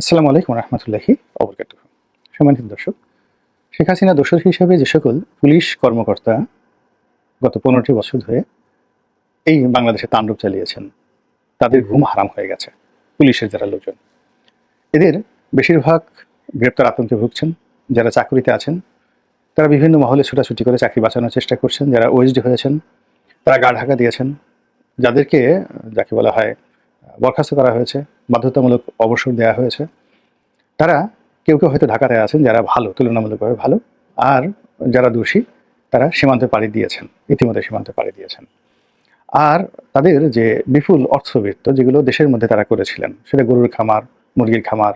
আসসালামু আলাইকুম রহমতুল্লাহি অবরকাত সম্মানিত দর্শক, শেখ হাসিনা দোষর হিসেবে যে সকল পুলিশ কর্মকর্তা গত পনেরোটি বছর ধরে এই বাংলাদেশে তাণ্ডব চালিয়েছেন, তাদের ঘুম হারাম হয়ে গেছে, পুলিশের যারা লোকজন। এদের বেশিরভাগ গ্রেপ্তার আতঙ্কে ভুগছেন, যারা চাকরিতে আছেন, তারা বিভিন্ন মহলে ছোটাছুটি করে চাকরি বাঁচানোর চেষ্টা করছেন, যারা ওএসডি হয়েছেন, তারা গা ঢাকা দিয়েছেন, যাদেরকে, যাকে বলা হয়, বরখাস্ত করা হয়েছে বাধ্যতামূলক অবসর দেওয়া হয়েছে। তারা কেউ কেউ হয়তো ঢাকাতে আছেন যারা ভালো, তুলনামূলকভাবে ভালো। আর যারা দোষী, তারা সীমান্তে পাড়ি দিয়েছেন, ইতিমধ্যে সীমান্তে পাড়ি দিয়েছেন। আর তাদের যে বিপুল অর্থবৃত্ত যেগুলো দেশের মধ্যে তারা করেছিলেন, সেটা গরুর খামার, মুরগির খামার,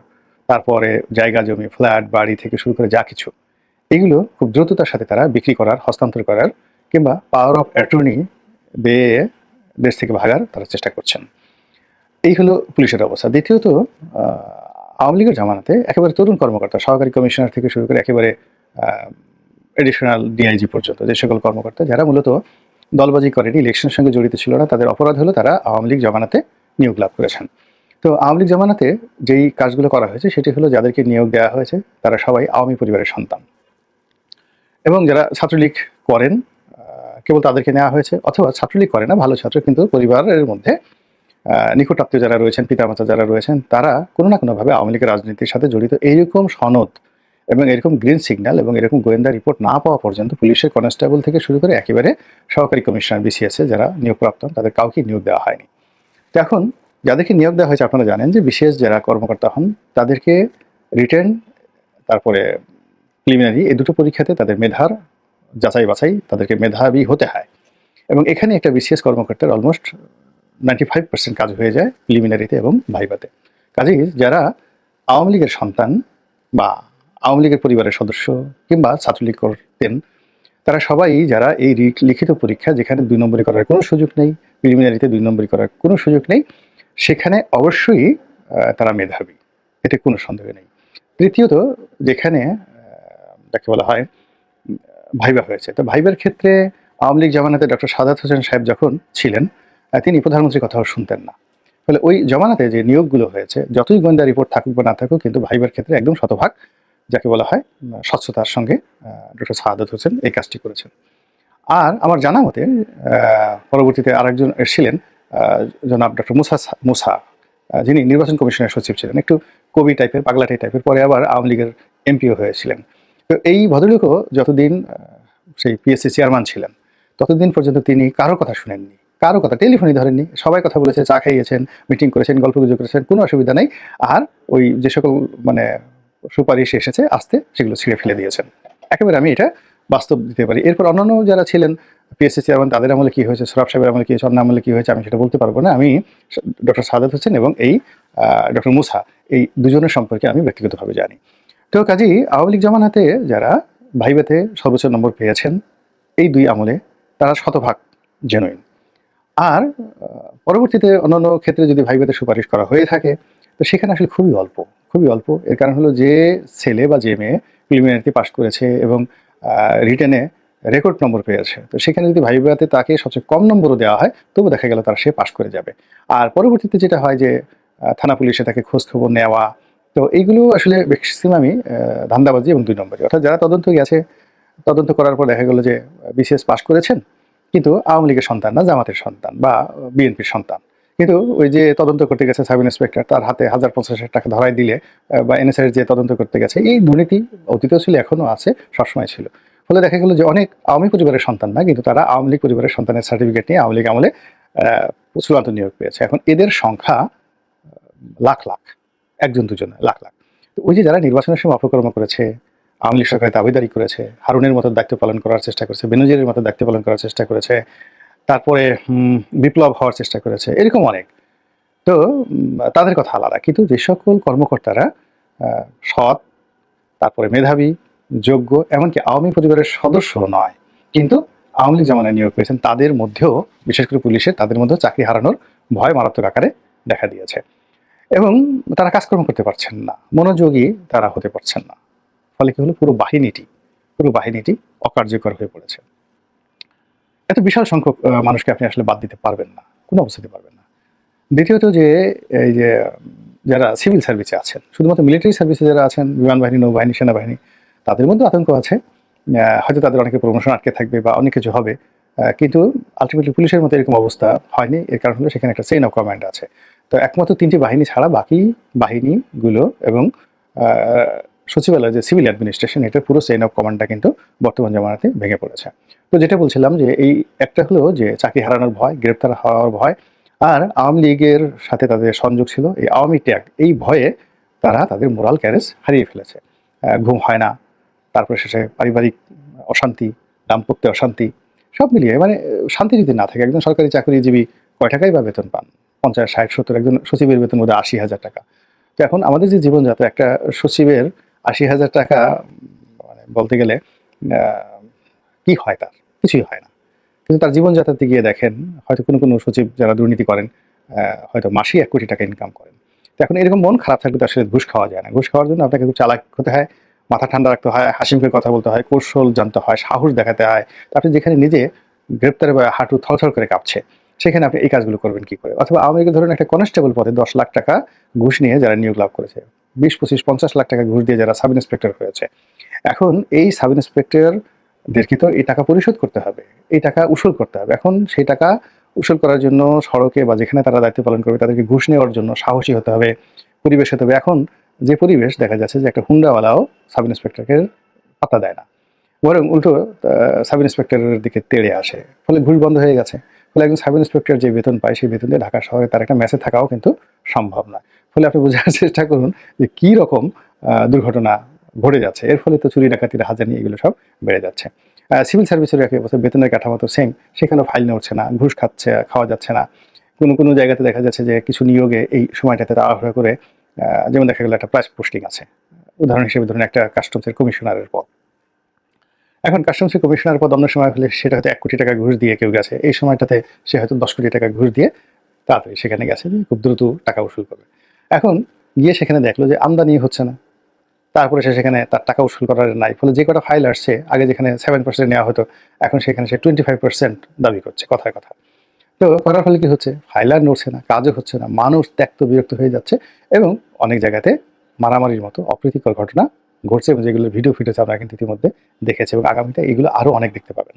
তারপরে জায়গা জমি, ফ্ল্যাট, বাড়ি থেকে শুরু করে যা কিছু, এগুলো খুব দ্রুততার সাথে তারা বিক্রি করার, হস্তান্তর করার কিংবা পাওয়ার অফ অ্যাটর্নি দিয়ে দেশ থেকে ভাগার তারা চেষ্টা করছেন। এই হলো পুলিশের অবস্থা। দ্বিতীয়ত আওয়ামী লীগের জামানাতে একেবারে তরুণ কর্মকর্তা, সহকারী কমিশনার থেকে শুরু করে একেবারে এডিশনাল ডিআইজি পর্যন্ত যে সকল কর্মকর্তা, যারা মূলত দলবাজি করেনি, ইলেকশনের সঙ্গে জড়িত ছিল না, তাদের অপরাধ হলো তারা আওয়ামী লীগ জামানাতে নিয়োগ লাভ করেছেন। তো আওয়ামী লীগ জামানাতে যেই কাজগুলো করা হয়েছে, সেটি হলো যাদেরকে নিয়োগ দেওয়া হয়েছে, তারা সবাই আওয়ামী পরিবারের সন্তান। এবং যারা ছাত্রলীগ করেন কেবল তাদেরকে নেওয়া হয়েছে, অথবা ছাত্রলীগ করে না, ভালো ছাত্র কিন্তু পরিবারের মধ্যে নিকটাত্মীয় যারা রয়েছেন, পিতামাতা যারা রয়েছেন, তারা কোনো না কোনোভাবে আওয়ামী লীগের রাজনীতির সাথে জড়িত। এইরকম সনদ এবং এরকম গ্রিন সিগন্যাল এবং এরকম গোয়েন্দা রিপোর্ট না পাওয়া পর্যন্ত পুলিশের কনস্টেবল থেকে শুরু করে একেবারে সহকারী কমিশনার বিসিএস যারা নিয়োগপ্রাপ্ত, তাদের কাউকে নিয়োগ দেওয়া হয়নি। তো এখন যাদেরকে নিয়োগ দেওয়া হয়েছে আপনারা জানেন যে বিশেষ যারা কর্মকর্তা হন, তাদেরকে রিটার্ন তারপরে প্রিলিমিনারি এই দুটো পরীক্ষাতে তাদের মেধার যাচাই বাছাই তাদেরকে মেধাবী হতে হয়। এবং এখানে একটা বিশেষ কর্মকর্তার অলমোস্ট নাইনটি ফাইভ পার্সেন্ট কাজ হয়ে যায় প্রিলিমিনারিতে এবং ভাইবাতে কাজেই যারা আওয়ামী লীগের সন্তান বা আওয়ামী লীগের পরিবারের সদস্য কিংবা ছাত্রলীগ করতেন, তারা সবাই যারা এই লিখিত পরীক্ষা যেখানে দুই নম্বরই করার কোনো সুযোগ নেই প্রিলিমিনারিতে দুই নম্বরই করার কোনো সুযোগ নেই, সেখানে অবশ্যই তারা মেধাবী। এতে কোনো সন্দেহ নেই। তৃতীয়ত, যেখানে যাকে বলা হয় ভাইবা হয়েছে। তো ভাইবার ক্ষেত্রে আওয়ামী লীগ জামানাতে ডক্টর সাদাত হোসেন সাহেব যখন ছিলেন তিনি প্রধানমন্ত্রীর কথাও শুনতেন না। ফলে ওই জমানাতে যে নিয়োগগুলো হয়েছে, যতই গোয়েন্দা রিপোর্ট থাকুক বা না থাকুক, কিন্তু ভাইবার ক্ষেত্রে একদম শতভাগ যাকে বলা হয় স্বচ্ছতার সঙ্গে ডক্টর সাদাত হোসেন এই কাজটি করেছেন। আর আমার জানা মতে পরবর্তীতে আরেকজন এসেছিলেন জনাব ডক্টর মুসা মুসা যিনি নির্বাচন কমিশনের সচিব ছিলেন। একটু কবি টাইপের পাগলাটি টাইপের পরে আবার আওয়ামী লীগের এমপিও হয়েছিলেন। তো এই ভদ্রলোকও যতদিন সেই পিএসসি চেয়ারম্যান ছিলেন, ততদিন পর্যন্ত তিনি কারও কথা শুনেননি। কারও কথা টেলিফোনই ধরেননি, সবাই কথা বলেছে, চা খাইয়েছেন, মিটিং করেছেন, গল্প গুজব করেছেন, কোনো অসুবিধা নেই। আর ওই যে সকল মানে সুপারিশ এসেছে, আসতে সেগুলো ছিঁড়ে ফেলে দিয়েছেন। একেবারে আমি এটা বাস্তব দিতে পারি। এরপর অন্যান্য যারা ছিলেন পিএসসি চেয়ারম্যান তাদের আমলে কী হয়েছে, সরাব সাহেবের আমলে কি হয়েছে অন্য আমলে কি হয়েছে, আমি সেটা বলতে পারব না। আমি ডক্টর সাদাত হোসেন এবং এই ডক্টর মুসা, এই দুজনের সম্পর্কে আমি ব্যক্তিগতভাবে জানি। তো কাজেই আওয়ামী লীগ জামানাতে যারা ভাইবেতে সর্বোচ্চ নম্বর পেয়েছেন, এই দুই আমলে তারা শতভাগ জেনুইন আর পরবর্তীতে অন্যান্য ক্ষেত্রে যদি ভাইবেতে সুপারিশ করা হয়ে থাকে, তো সেখানে আসলে খুবই অল্প খুবই অল্প। এর কারণ হলো যে ছেলে বা যে মেয়ে প্রিলিমিনারিতে পাশ করেছে এবং রিটেনে রেকর্ড নম্বর পেয়েছে। তো সেখানে যদি ভাইবাতে তাকে সবচেয়ে কম নম্বরও দেওয়া হয়, তবু দেখা গেল তারা সে পাশ করে যাবে। আর পরবর্তীতে যেটা হয় যে থানা পুলিশে তাকে খোঁজখবর নেওয়া, তো এইগুলো আসলে ম্যাক্সিমামই ধান্দাবাজি এবং দুই নম্বরই। অর্থাৎ যারা তদন্ত গেছে, তদন্ত করার পর দেখা গেল যে বিসিএস পাশ করেছেন কিন্তু আওয়ামী লীগের সন্তান না, জামাতের সন্তান বা বিএনপির সন্তান। কিন্তু ওই যে তদন্ত করতে গেছে সাব ইন্সপেক্টর, তার হাতে হাজার পঞ্চাশ হাজার টাকা ধরাই দিলে বা এনএসআই যে তদন্ত করতে গেছে, এই দুর্নীতি অতীতেও ছিল, এখনও আছে, সবসময় ছিল। ফলে দেখা গেল যে অনেক আওয়ামী পরিবারের সন্তান না, কিন্তু তারা আওয়ামী লীগ পরিবারের সন্তানের সার্টিফিকেট নিয়ে আওয়ামী লীগ আমলে চূড়ান্ত নিয়োগ পেয়েছে। এখন এদের সংখ্যা লাখ লাখ, একজন, দুজন, লাখ লাখ। ওই যে যারা নির্বাচনের সময় অপকর্ম করেছে আওয়ামী লীগ সরকারের দাবিদারি করেছে, হারুনের মতো দায়িত্ব পালন করার চেষ্টা করেছে, বেনজিরের মতো দায়িত্ব পালন করার চেষ্টা করেছে, তারপরে বিপ্লব হওয়ার চেষ্টা করেছে, এরকম অনেক। তো তাদের কথা আলাদা, কিন্তু যে সকল কর্মকর্তারা সৎ, তারপরে মেধাবী, যোগ্য, এমনকি আওয়ামী পরিবারের সদস্য নয়, কিন্তু আওয়ামী লীগ জামানায় নিয়োগ পেয়েছেন, তাদের মধ্যেও, বিশেষ করে পুলিশের তাদের মধ্যেও চাকরি হারানোর ভয় মারাত্মক আকারে দেখা দিয়েছে। এবং তারা কাজকর্ম করতে পারছেন না, মনোযোগী তারা হতে পারছেন না। ফলে কি হলো? পুরো বাহিনীটি পুরো বাহিনীটি অকার্যকর হয়ে পড়েছে। এত বিশাল সংখ্যক মানুষকে আপনি আসলে বাদ দিতে পারবেন না, কোনো অবস্থাতে পারবেন না। দ্বিতীয়ত যে, এই যে, যারা সিভিল সার্ভিসে আছেন, শুধুমাত্র মিলিটারি সার্ভিসে যারা আছেন, বিমান বাহিনী, নৌবাহিনী, সেনাবাহিনী, তাদের মধ্যে আতঙ্ক আছে। হয়তো তাদের অনেকে প্রমোশন আটকে থাকবে বা অনেক কিছু হবে কিন্তু আলটিমেটলি পুলিশের মতো এরকম অবস্থা হয়নি। এর কারণ হলো সেখানে একটা চেইন অফ কমান্ড আছে। তো একমাত্র তিনটি বাহিনী ছাড়া বাকি বাহিনীগুলো এবং সচিবালয় যে সিভিল অ্যাডমিনিস্ট্রেশন এটার পুরো চেইন অফ কমান্ডটা কিন্তু বর্তমান জামানাতে ভেঙে পড়েছে। তো যেটা বলছিলাম যে এই একটা হলো যে চাকরি হারানোর ভয়, গ্রেপ্তার হওয়ার ভয়, আর আওয়ামী লীগের সাথে তাদের সংযোগ ছিল এই আওয়ামী ট্যাগ এই ভয়ে তারা তাদের মোরাল ক্যারেজ হারিয়ে ফেলেছে। ঘুম হয় না, তারপরে শেষে পারিবারিক অশান্তি, দাম্পত্য অশান্তি, সব মিলিয়ে মানে শান্তি যদি না থাকে, একজন সরকারি চাকরিজীবী কয় টাকাই বা বেতন পান? পঞ্চাশ, ষাট, সত্তর, একজন সচিবের বেতন বোধহয় আশি হাজার টাকা। তো এখন আমাদের যে জীবনযাত্রা, একটা সচিবের আশি হাজার টাকা মানে বলতে গেলে কি হয় তার? কিছুই হয় না। কিন্তু তার জীবনযাত্রাতে গিয়ে দেখেন, হয়তো কোনো কোনো সচিব যারা দুর্নীতি করেন হয়তো মাসে এক কোটি টাকা ইনকাম করেন। তো এখন এরকম মন খারাপ থাকলে তো আসলে ঘুষ খাওয়া যায় না। ঘুষ খাওয়ার জন্য আপনাকে খুব চালাক হতে হয়, মাথা ঠান্ডা রাখতে হয়, হাসিমুখে কথা বলতে হয়, কৌশল জানতে হয়, সাহস দেখাতে হয়। তারপরে যেখানে নিজে গ্রেপ্তারে হাঁটু থরথর করে কাঁপছে, সেখানে আপনি এই কাজগুলো করবেন কি করে? অথবা আওয়ামী লীগের ধরুন একটা কনস্টেবল পদে দশ লাখ টাকা ঘুষ নিয়ে যারা নিয়োগ লাভ করেছে বিশ, পঁচিশ, পঞ্চাশ লাখ টাকা ঘুষ দিয়ে যারা সাব ইন্সপেক্টর হয়েছে। এখন এই সাব ইন্সপেক্টরদেরকে তো এই টাকা পরিশোধ করতে হবে। এই টাকা উসুল করতে হবে। এখন সেই টাকা উসুল করার জন্য সড়কে বা যেখানে তারা দায়িত্ব পালন করবে, তাদেরকে ঘুষ নেওয়ার জন্য সাহসী হতে হবে, পরিবেশ হতে হবে। এখন যে পরিবেশ দেখা যাচ্ছে যে একটা হুন্ডাওয়ালাও সাব ইন্সপেক্টরকে পাত্তা দেয় না। বরং উল্টো সাব ইন্সপেক্টরের দিকে তেড়ে আসে। ফলে ঘুষ বন্ধ হয়ে গেছে। ফলে একজন সাব ইন্সপেক্টর যে বেতন পায়, সেই বেতন দিয়ে ঢাকা শহরে তার একটা মেসে থাকাও কিন্তু সম্ভব নয়। ফলে আপনি বোঝার চেষ্টা করুন যে কী রকম দুর্ঘটনা ঘটে যাচ্ছে। এর ফলে তো চুরি ডাকাতির হাজানি এগুলো সব বেড়ে যাচ্ছে। সিভিল সার্ভিসের একই অবস্থা বেতনের কাঠামো তো সেম সেখানেও ফাইল নেওয়া না, ঘুষ খাচ্ছে, খাওয়া যাচ্ছে না। কোনো কোনো জায়গাতে দেখা যাচ্ছে যে কিছু নিয়োগে এই সময়টাতে তাড়াহুড়ো করে যেমন দেখা গেল একটা প্রাইস পোস্টিং আছে। উদাহরণ হিসেবে ধরুন একটা কাস্টমসের কমিশনারের পদ। এখন কাস্টমসের কমিশনার পদ অন্য সময় হলে সেটা হয়তো এক কোটি টাকা ঘুষ দিয়ে কেউ গেছে। এই সময়টাতে সে হয়তো দশ কোটি টাকা ঘুষ দিয়ে তাড়াতাড়ি সেখানে গেছে যে খুব দ্রুত টাকা উসুল করবে। এখন গিয়ে সেখানে দেখল যে আমদানি হচ্ছে না। তারপরে সে সেখানে তার টাকা উসুল করার নাই, ফলে যে কটা ফাইল আসছে, আগে যেখানে সেভেন পার্সেন্ট নেওয়া হতো, এখন সেখানে সে টোয়েন্টি ফাইভ পার্সেন্ট দাবি করছে, কথায় কথা তো করার ফলে কি হচ্ছে? ফাইল আর নড়ছে না, কাজও হচ্ছে না, মানুষ ত্যক্ত বিরক্ত হয়ে যাচ্ছে এবং অনেক জায়গাতে মারামারির মতো অপ্রীতিকর ঘটনা ঘটছে এবং যেগুলো ভিডিও ফুটেজ আমরা কিন্তু ইতিমধ্যে দেখেছি এবং আগামীতে এগুলো আরও অনেক দেখতে পাবেন।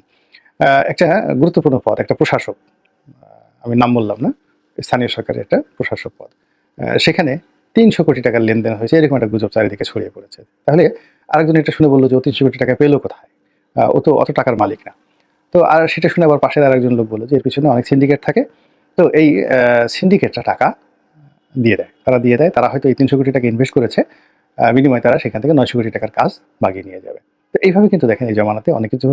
একটা গুরুত্বপূর্ণ পদ একটা প্রশাসক আমি নাম বললাম না স্থানীয় সরকারের একটা প্রশাসক পদ। সেখানে তিনশো কোটি টাকার লেনদেন হয়েছে, এরকম একটা গুজব চারিদিকে ছড়িয়ে পড়েছে। তাহলে আরেকজন এটা শুনে বলল যে ও তিনশো কোটি টাকা পেল কোথায়? ও তো অত টাকার মালিক না। তো আর সেটা শুনে আবার পাশের আরেকজন লোক বলল যে এর পিছনে অনেক সিন্ডিকেট থাকে। তো এই সিন্ডিকেটটা টাকা দিয়ে দেয়, তারা দিয়ে দেয়, তারা হয়তো এই তিনশো কোটি টাকা ইনভেস্ট করেছে বিনিময়ে তারা সেখান থেকে নয়শো কোটি টাকার কাজ বাগিয়ে নিয়ে যাবে। তো এইভাবে কিন্তু দেখেন এই জমানাতে অনেক কিছু